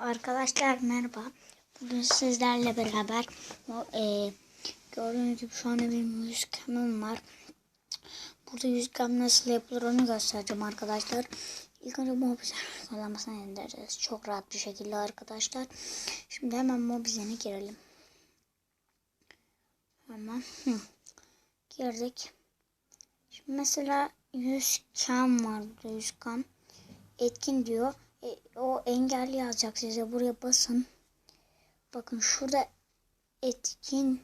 Arkadaşlar merhaba. Bugün sizlerle beraber e, gördüğünüz gibi şu anda benim yüz kamım var. Burada yüz kam nasıl yapılır onu göstereceğim arkadaşlar. İlk önce Mobizen uygulamasına indireceğiz. Çok rahat bir şekilde arkadaşlar. Şimdi hemen Mobizen'e girelim. Hemen hı. girdik. Şimdi mesela 100 kam var burada 100 kam. Etkin diyor. E, o engelli yazacak size. Buraya basın. Bakın şurada etkin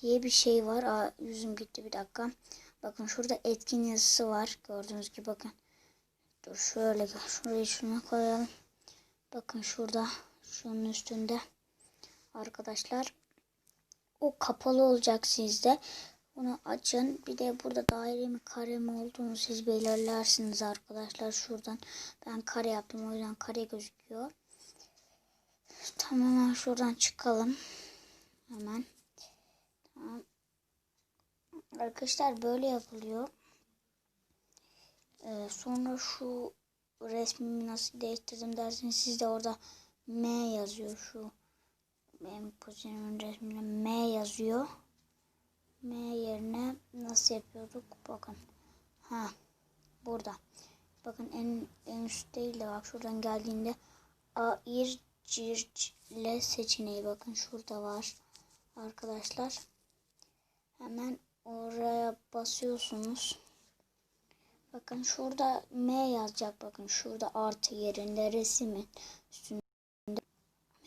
diye bir şey var. Aa, yüzüm gitti bir dakika. Bakın şurada etkin yazısı var. Gördüğünüz gibi bakın. Dur şöyle şurayı şuna koyalım. Bakın şurada şunun üstünde arkadaşlar o kapalı olacak sizde. Bunu açın. Bir de burada daire mi kare mi olduğunu siz belirlersiniz arkadaşlar. Şuradan ben kare yaptım. O yüzden kare gözüküyor. Tamam hemen şuradan çıkalım. Hemen. Tamam. Arkadaşlar böyle yapılıyor. Ee, sonra şu resmimi nasıl değiştirdim derseniz siz de orada M yazıyor şu benim kuzenimin resminde M yazıyor. M yerine nasıl yapıyorduk? Bakın. Ha. Burada. Bakın en, en üst değil de bak şuradan geldiğinde Air Circle seçeneği bakın şurada var. Arkadaşlar. Hemen oraya basıyorsunuz. Bakın şurada M yazacak. Bakın şurada artı yerinde resimin üstünde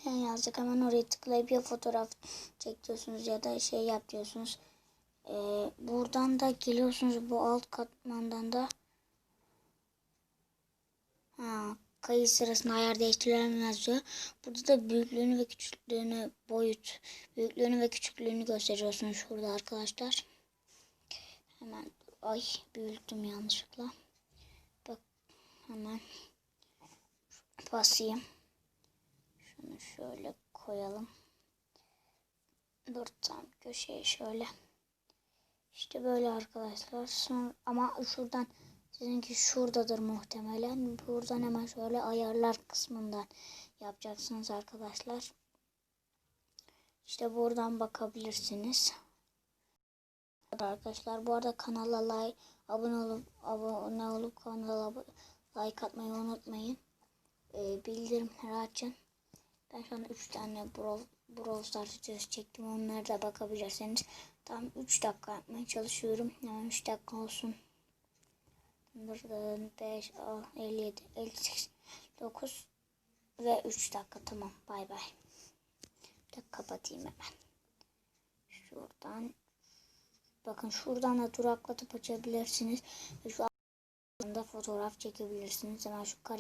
M yazacak. Hemen oraya tıklayıp ya fotoğraf çekiyorsunuz ya da şey yapıyorsunuz. Ee, buradan da geliyorsunuz bu alt katmandan da ha, kayıt sırasında ayar değiştirilen yazıyor. Burada da büyüklüğünü ve küçüklüğünü boyut büyüklüğünü ve küçüklüğünü gösteriyorsunuz şurada arkadaşlar. Hemen ay büyüttüm yanlışlıkla. Bak hemen basayım. Şunu şöyle koyalım. Dur tam köşeye şöyle. İşte böyle arkadaşlar. Sonra, ama şuradan sizinki şuradadır muhtemelen. Buradan hemen şöyle ayarlar kısmından yapacaksınız arkadaşlar. İşte buradan bakabilirsiniz. Arkadaşlar bu arada kanala like, abone olup abone olup kanala like atmayı unutmayın. Ee, bildirimleri açın. Ben şu an 3 tane Brawl, Brawl Stars videosu çektim. Onlara da bakabilirsiniz. Tam 3 dakika yapmaya çalışıyorum. Hemen 3 dakika olsun. Burada 5, 6, 57, 58, 9 ve 3 dakika. Tamam. Bay bay. Bir kapatayım hemen. Şuradan bakın şuradan da duraklatıp açabilirsiniz. Şu anda fotoğraf çekebilirsiniz. Hemen şu kare